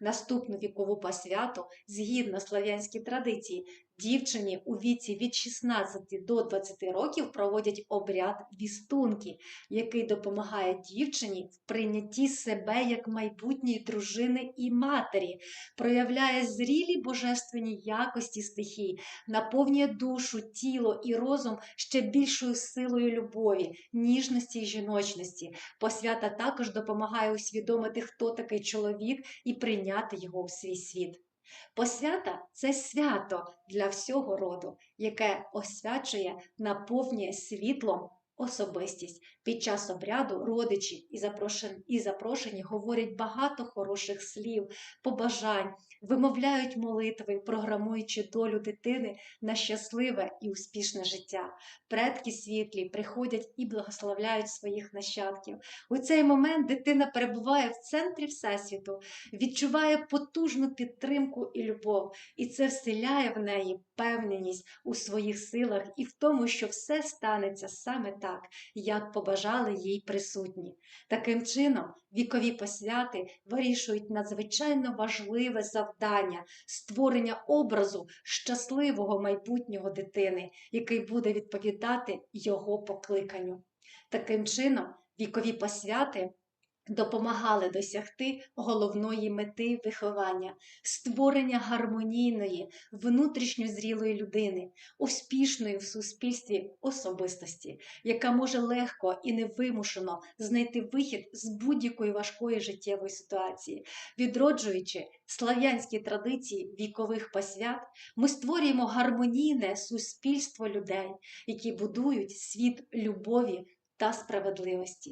Наступну вікову посвяту, згідно слав'янській традиції, дівчині у віці від 16 до 20 років проводять обряд вістунки, який допомагає дівчині в прийнятті себе як майбутньої дружини і матері, проявляє зрілі божественні якості стихій, наповнює душу, тіло і розум ще більшою силою любові, ніжності і жіночності. Посвята також допомагає усвідомити, хто такий чоловік, і прийняти його в свій світ. Посвята це свято для всього роду, яке освячує, наповнює світлом особистість. Під час обряду родичі і запрошені, і запрошені говорять багато хороших слів, побажань, вимовляють молитви, програмуючи долю дитини на щасливе і успішне життя. Предки світлі приходять і благословляють своїх нащадків. У цей момент дитина перебуває в центрі Всесвіту, відчуває потужну підтримку і любов, і це вселяє в неї впевненість у своїх силах і в тому, що все станеться саме так, як побажали їй присутні. Таким чином, вікові посвяти вирішують надзвичайно важливе завдання створення образу щасливого майбутнього дитини, який буде відповідати його покликанню. Таким чином, вікові посвяти допомагали досягти головної мети виховання, створення гармонійної, внутрішньо зрілої людини, успішної в суспільстві особистості, яка може легко і невимушено знайти вихід з будь-якої важкої життєвої ситуації. Відроджуючи слав'янські традиції вікових посвят, ми створюємо гармонійне суспільство людей, які будують світ любові та справедливості.